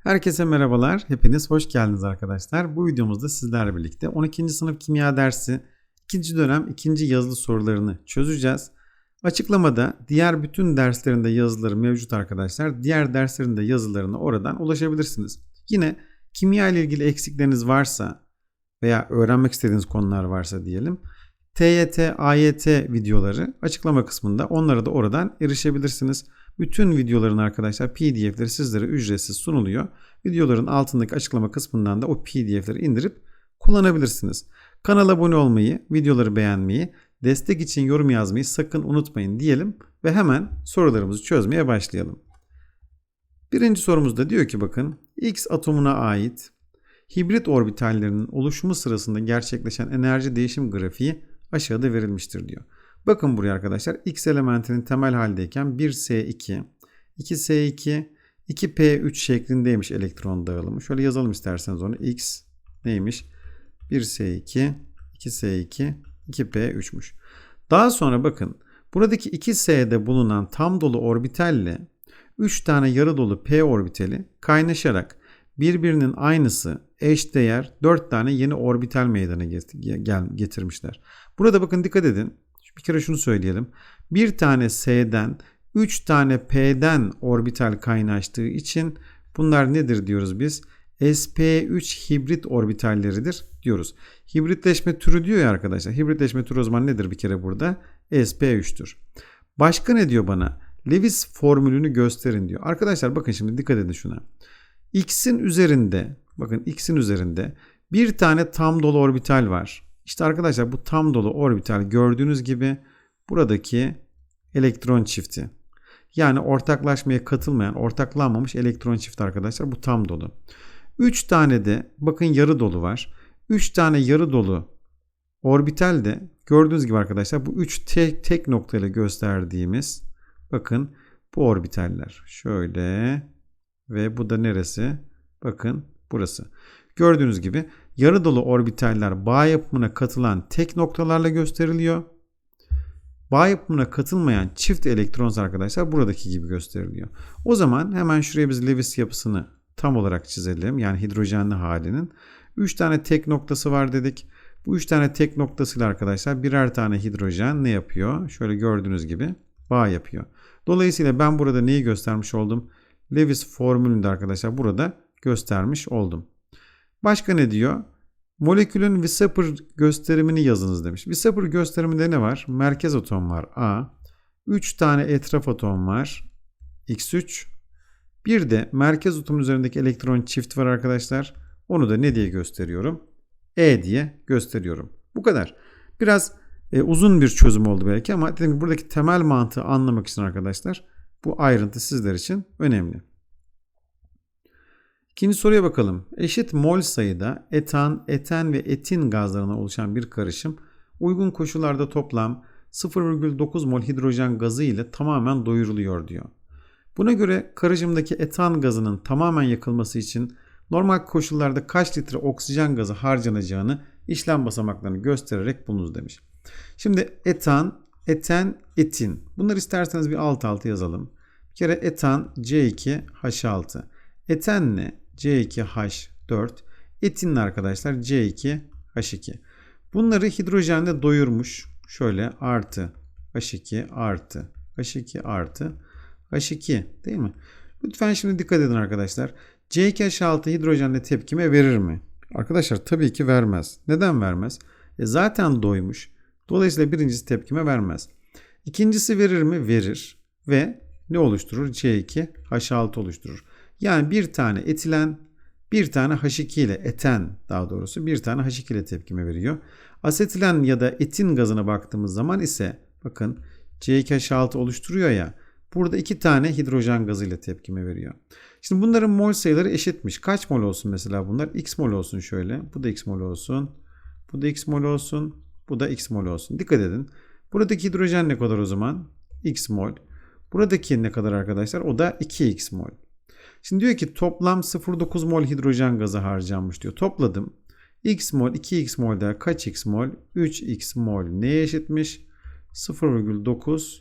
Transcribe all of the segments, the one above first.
Herkese merhabalar. Hepiniz hoş geldiniz arkadaşlar. Bu videomuzda sizlerle birlikte 12. sınıf kimya dersi 2. dönem 2. yazılı sorularını çözeceğiz. Açıklamada diğer bütün derslerinde yazıları mevcut arkadaşlar. Diğer derslerinde yazılarına oradan ulaşabilirsiniz. Yine kimya ile ilgili eksikleriniz varsa veya öğrenmek istediğiniz konular varsa diyelim. TYT, AYT videoları açıklama kısmında onlara da oradan erişebilirsiniz. Bütün videoların arkadaşlar PDF'leri sizlere ücretsiz sunuluyor. Videoların altındaki açıklama kısmından da o PDF'leri indirip kullanabilirsiniz. Kanala abone olmayı, videoları beğenmeyi, destek için yorum yazmayı sakın unutmayın diyelim ve hemen sorularımızı çözmeye başlayalım. Birinci sorumuzda diyor ki bakın X atomuna ait hibrit orbitallerinin oluşumu sırasında gerçekleşen enerji değişim grafiği aşağıda verilmiştir diyor. Bakın buraya arkadaşlar X elementinin temel haldeyken 1S2, 2S2, 2P3 şeklindeymiş elektron dağılımı. Şöyle yazalım isterseniz onu. X neymiş? 1S2, 2S2, 2P3'müş. Daha sonra bakın buradaki 2S'de bulunan tam dolu orbitalle 3 tane yarı dolu P orbitali kaynaşarak birbirinin aynısı eşdeğer 4 tane yeni orbital meydana getirmişler. Burada bakın dikkat edin. Bir kere şunu söyleyelim. Bir tane S'den 3 tane P'den orbital kaynaştığı için bunlar nedir diyoruz biz? sp3 hibrit orbitalleridir diyoruz. Hibritleşme türü diyor ya arkadaşlar. Hibritleşme türü o zaman nedir bir kere burada? sp3'tür. Başka ne diyor bana? Lewis formülünü gösterin diyor. Arkadaşlar bakın şimdi dikkat edin şuna. X'in üzerinde bakın X'in üzerinde bir tane tam dolu orbital var. İşte arkadaşlar bu tam dolu orbital gördüğünüz gibi buradaki elektron çifti. Yani ortaklaşmaya katılmayan, ortaklanmamış elektron çifti arkadaşlar bu tam dolu. 3 tane de bakın yarı dolu var. 3 tane yarı dolu orbital de gördüğünüz gibi arkadaşlar bu 3 tek, tek noktayla gösterdiğimiz bakın bu orbitaller. Şöyle ve bu da neresi? Bakın burası. Gördüğünüz gibi yarı dolu orbitaller bağ yapımına katılan tek noktalarla gösteriliyor. Bağ yapımına katılmayan çift elektron arkadaşlar buradaki gibi gösteriliyor. O zaman hemen şuraya biz Lewis yapısını tam olarak çizelim. Yani hidrojenli halinin. 3 tane tek noktası var dedik. Bu 3 tane tek noktasıyla arkadaşlar birer tane hidrojen ne yapıyor? Şöyle gördüğünüz gibi bağ yapıyor. Dolayısıyla ben burada neyi göstermiş oldum? Lewis formülünde arkadaşlar burada göstermiş oldum. Başka ne diyor? Molekülün Weisser gösterimini yazınız demiş. Weisser gösteriminde ne var? Merkez atom var A. 3 tane etraf atom var. X3. Bir de merkez atomun üzerindeki elektron çift var arkadaşlar. Onu da ne diye gösteriyorum? E diye gösteriyorum. Bu kadar. Biraz e, uzun bir çözüm oldu belki ama dediğim gibi buradaki temel mantığı anlamak için arkadaşlar bu ayrıntı sizler için önemli. İkinci soruya bakalım. Eşit mol sayıda etan, eten ve etin gazlarına oluşan bir karışım uygun koşullarda toplam 0,9 mol hidrojen gazı ile tamamen doyuruluyor diyor. Buna göre karışımdaki etan gazının tamamen yakılması için normal koşullarda kaç litre oksijen gazı harcanacağını işlem basamaklarını göstererek bulunuz demiş. Şimdi etan, eten, etin. Bunları isterseniz bir alt alta yazalım. Bir kere etan C2H6. Eten ne? C2H4. Etin arkadaşlar C2H2. Bunları hidrojenle doyurmuş. Şöyle artı H2 artı H2 artı H2 değil mi? Lütfen şimdi dikkat edin arkadaşlar. C2H6 hidrojenle tepkime verir mi? Arkadaşlar tabii ki vermez. Neden vermez? E zaten doymuş. Dolayısıyla birincisi tepkime vermez. İkincisi verir mi? Verir. Ve ne oluşturur? C2H6 oluşturur. Yani bir tane etilen bir tane H2 ile eten daha doğrusu bir tane H2 ile tepkime veriyor. Asetilen ya da etin gazına baktığımız zaman ise bakın C2H6 oluşturuyor ya burada iki tane hidrojen gazı ile tepkime veriyor. Şimdi bunların mol sayıları eşitmiş. Kaç mol olsun mesela bunlar? X mol olsun şöyle. Bu da X mol olsun. Bu da X mol olsun. Bu da X mol olsun. Dikkat edin. Buradaki hidrojen ne kadar o zaman? X mol. Buradaki ne kadar arkadaşlar? O da 2X mol. Şimdi diyor ki toplam 0,9 mol hidrojen gazı harcanmış diyor. Topladım. X mol 2x mol daha kaç x mol? 3x mol neye eşitmiş? 0,9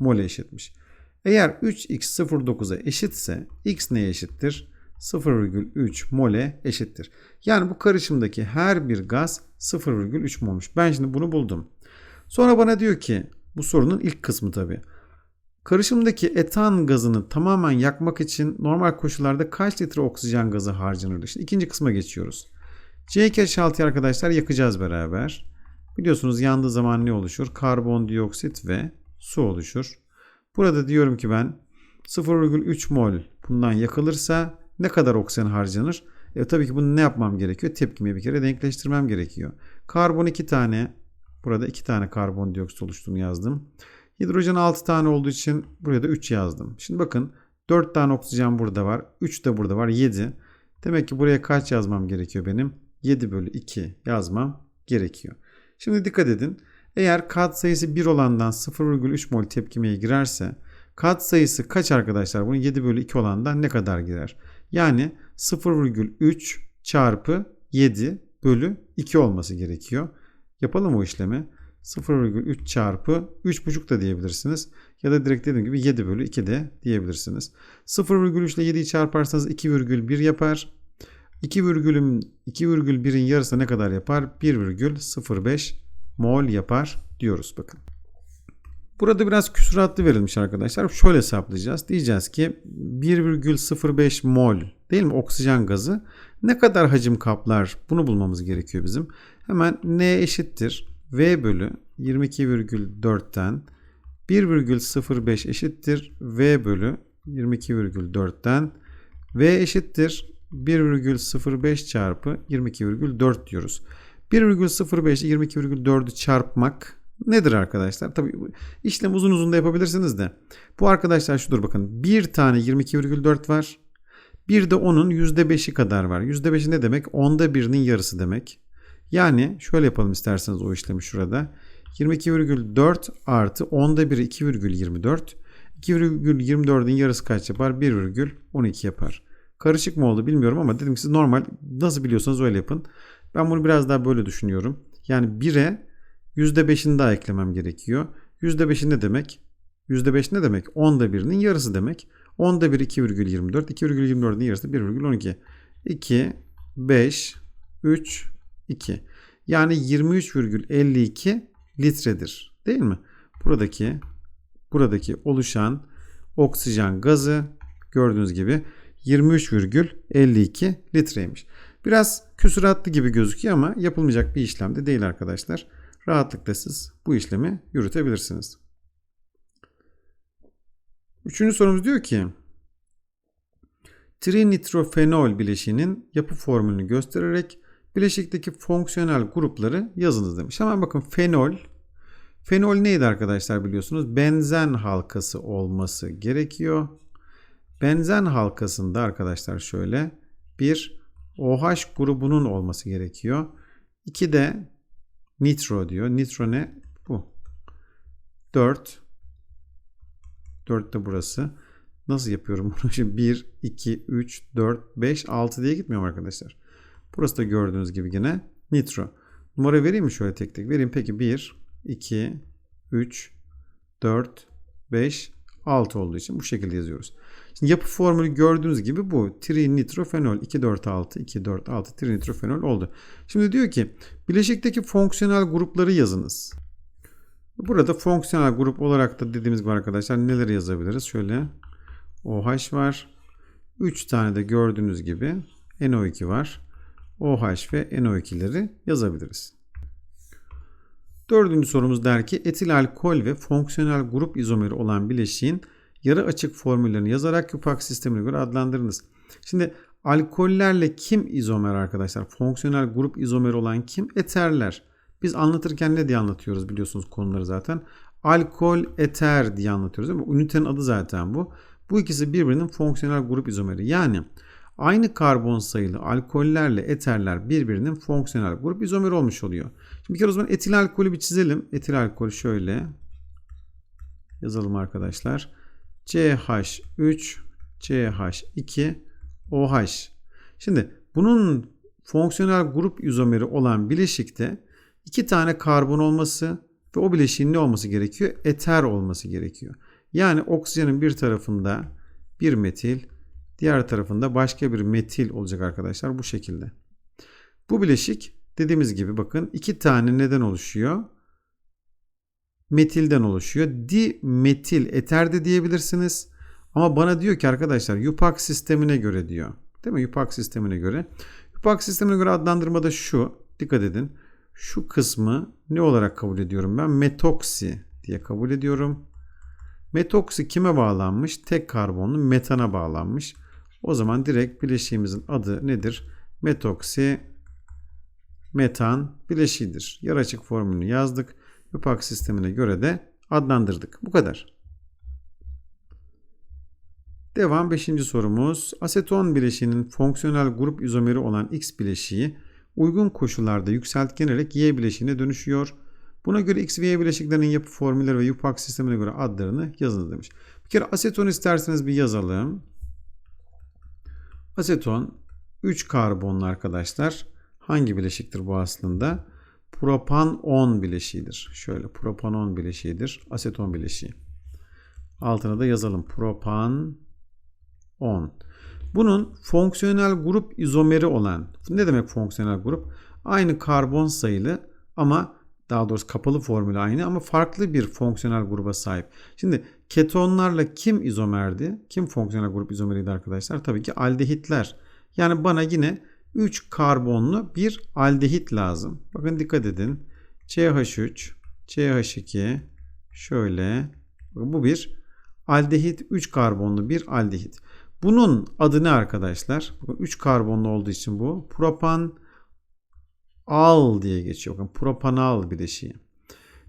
mol eşitmiş. Eğer 3x 0,9'a eşitse x neye eşittir? 0,3 mole eşittir. Yani bu karışımdaki her bir gaz 0,3 molmuş. Ben şimdi bunu buldum. Sonra bana diyor ki bu sorunun ilk kısmı tabii. Karışımdaki etan gazını tamamen yakmak için normal koşullarda kaç litre oksijen gazı harcanır? Şimdi ikinci kısma geçiyoruz. C2H6'yı arkadaşlar yakacağız beraber. Biliyorsunuz yandığı zaman ne oluşur? Karbondioksit ve su oluşur. Burada diyorum ki ben 0,3 mol bundan yakılırsa ne kadar oksijen harcanır? E, tabii ki bunu ne yapmam gerekiyor? Tepkimi bir kere denkleştirmem gerekiyor. Karbon 2 tane. Burada 2 tane karbondioksit oluştuğunu yazdım. Hidrojen 6 tane olduğu için buraya da 3 yazdım. Şimdi bakın 4 tane oksijen burada var. 3 de burada var. 7. Demek ki buraya kaç yazmam gerekiyor benim? 7 bölü 2 yazmam gerekiyor. Şimdi dikkat edin. Eğer kat sayısı 1 olandan 0,3 mol tepkimeye girerse kat sayısı kaç arkadaşlar? Bunun 7 bölü 2 olandan ne kadar girer? Yani 0,3 çarpı 7 bölü 2 olması gerekiyor. Yapalım o işlemi. 0,3 çarpı 3,5 da diyebilirsiniz. Ya da direkt dediğim gibi 7 bölü 2 de diyebilirsiniz. 0,3 ile 7'yi çarparsanız 2,1 yapar. 2,1'in yarısı ne kadar yapar? 1,05 mol yapar diyoruz bakın. Burada biraz küsuratlı verilmiş arkadaşlar. Şöyle hesaplayacağız. Diyeceğiz ki 1,05 mol değil mi oksijen gazı ne kadar hacim kaplar bunu bulmamız gerekiyor bizim. Hemen N eşittir V bölü 22,4'ten 1,05 eşittir V bölü 22,4'ten V eşittir 1,05 çarpı 22,4 diyoruz. 1,05 ile 22,4'ü çarpmak nedir arkadaşlar? Tabii işlem uzun uzun da yapabilirsiniz de. Bu arkadaşlar şudur bakın. Bir tane 22,4 var. Bir de onun %5'i kadar var. %5'i ne demek? Onda birinin yarısı demek. Yani şöyle yapalım isterseniz o işlemi şurada. 22,4 artı onda biri 2,24. 2,24'ün yarısı kaç yapar? 1,12 yapar. Karışık mı oldu bilmiyorum ama dedim ki siz normal nasıl biliyorsanız öyle yapın. Ben bunu biraz daha böyle düşünüyorum. Yani 1'e %5'ini daha eklemem gerekiyor. %5'i ne demek? %5 ne demek? Onda birinin yarısı demek. Onda bir 2,24. 2,24'ün yarısı 1,12. 2, 5, 3, 2. Yani 23,52 litredir. Değil mi? Buradaki buradaki oluşan oksijen gazı gördüğünüz gibi 23,52 litreymiş. Biraz küsuratlı gibi gözüküyor ama yapılmayacak bir işlem de değil arkadaşlar. Rahatlıkla siz bu işlemi yürütebilirsiniz. Üçüncü sorumuz diyor ki trinitrofenol bileşiğinin yapı formülünü göstererek bileşikteki fonksiyonel grupları yazınız demiş. Hemen bakın fenol. Fenol neydi arkadaşlar biliyorsunuz? Benzen halkası olması gerekiyor. Benzen halkasında arkadaşlar şöyle bir OH grubunun olması gerekiyor. İki de nitro diyor. Nitro ne? Bu. 4. 4 de burası. Nasıl yapıyorum bunu? Şimdi 1, 2, 3, 4, 5, 6 diye gitmiyorum arkadaşlar. Burası da gördüğünüz gibi yine nitro. Numara vereyim mi şöyle tek tek? Vereyim peki 1, 2, 3, 4, 5, 6 olduğu için bu şekilde yazıyoruz. Şimdi yapı formülü gördüğünüz gibi bu. Trinitrofenol 246 246 trinitrofenol oldu. Şimdi diyor ki bileşikteki fonksiyonel grupları yazınız. Burada fonksiyonel grup olarak da dediğimiz gibi arkadaşlar neleri yazabiliriz? Şöyle OH var. 3 tane de gördüğünüz gibi NO2 var. OH ve NO2'leri yazabiliriz. Dördüncü sorumuz der ki etil alkol ve fonksiyonel grup izomeri olan bileşiğin yarı açık formüllerini yazarak Yupak sistemine göre adlandırınız. Şimdi alkollerle kim izomer arkadaşlar? Fonksiyonel grup izomeri olan kim? Eterler. Biz anlatırken ne diye anlatıyoruz biliyorsunuz konuları zaten. Alkol eter diye anlatıyoruz değil? Ünitenin adı zaten bu. Bu ikisi birbirinin fonksiyonel grup izomeri. Yani aynı karbon sayılı alkollerle eterler birbirinin fonksiyonel grup izomeri olmuş oluyor. Şimdi bir kere o zaman etil alkolü bir çizelim. Etil alkolü şöyle yazalım arkadaşlar. CH3, CH2, OH. Şimdi bunun fonksiyonel grup izomeri olan bileşikte iki tane karbon olması ve o bileşiğin ne olması gerekiyor? Eter olması gerekiyor. Yani oksijenin bir tarafında bir metil, Diğer tarafında başka bir metil olacak arkadaşlar bu şekilde. Bu bileşik dediğimiz gibi bakın iki tane neden oluşuyor? Metilden oluşuyor. Dimetil eter de diyebilirsiniz. Ama bana diyor ki arkadaşlar yupak sistemine göre diyor. Değil mi? Yupak sistemine göre. Yupak sistemine göre adlandırmada şu. Dikkat edin. Şu kısmı ne olarak kabul ediyorum ben? Metoksi diye kabul ediyorum. Metoksi kime bağlanmış? Tek karbonlu metana bağlanmış. O zaman direkt bileşiğimizin adı nedir? Metoksi metan bileşiğidir. Yer açık formülünü yazdık. Yupak sistemine göre de adlandırdık. Bu kadar. Devam 5. sorumuz. Aseton bileşiğinin fonksiyonel grup izomeri olan X bileşiği uygun koşullarda yükseltgenerek Y bileşiğine dönüşüyor. Buna göre X ve Y bileşiklerinin yapı formülleri ve yupak sistemine göre adlarını yazınız demiş. Bir kere aseton isterseniz bir yazalım. Aseton 3 karbonlu arkadaşlar. Hangi bileşiktir bu aslında? Propan 10 bileşiğidir. Şöyle propanon bileşiğidir. Aseton bileşiği. Altına da yazalım. Propan 10. Bunun fonksiyonel grup izomeri olan ne demek fonksiyonel grup? Aynı karbon sayılı ama daha doğrusu kapalı formülü aynı ama farklı bir fonksiyonel gruba sahip. Şimdi ketonlarla kim izomerdi? Kim fonksiyonel grup izomeriydi arkadaşlar? Tabii ki aldehitler. Yani bana yine 3 karbonlu bir aldehit lazım. Bakın dikkat edin. CH3, CH2 şöyle bu bir aldehit 3 karbonlu bir aldehit. Bunun adı ne arkadaşlar? Bakın 3 karbonlu olduğu için bu propan al diye geçiyor. Bakın propanal bileşiği.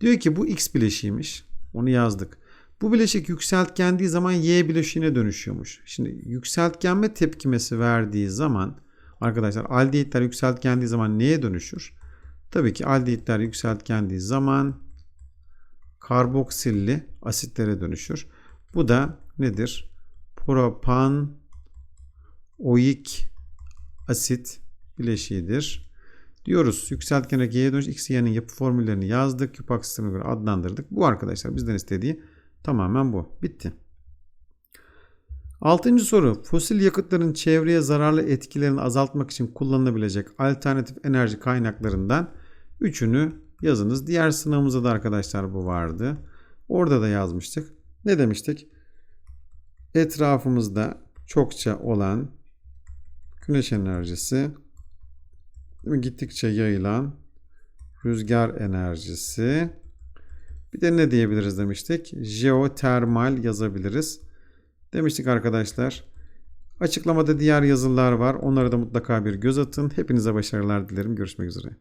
Diyor ki bu X bileşiğiymiş. Onu yazdık. Bu bileşik yükseltgendiği zaman Y bileşiğine dönüşüyormuş. Şimdi yükseltgenme tepkimesi verdiği zaman arkadaşlar aldehitler yükseltgendiği zaman neye dönüşür? Tabii ki aldehitler yükseltgendiği zaman karboksilli asitlere dönüşür. Bu da nedir? Propan oik asit bileşiğidir. Diyoruz yükseltgen G'ye dönüş X, Y'nin yapı formüllerini yazdık. Yupak sistemine göre adlandırdık. Bu arkadaşlar bizden istediği tamamen bu. Bitti. Altıncı soru. Fosil yakıtların çevreye zararlı etkilerini azaltmak için kullanılabilecek alternatif enerji kaynaklarından üçünü yazınız. Diğer sınavımızda da arkadaşlar bu vardı. Orada da yazmıştık. Ne demiştik? Etrafımızda çokça olan güneş enerjisi, gittikçe yayılan rüzgar enerjisi. Bir de ne diyebiliriz demiştik? Jeotermal yazabiliriz. Demiştik arkadaşlar. Açıklamada diğer yazılar var. Onlara da mutlaka bir göz atın. Hepinize başarılar dilerim. Görüşmek üzere.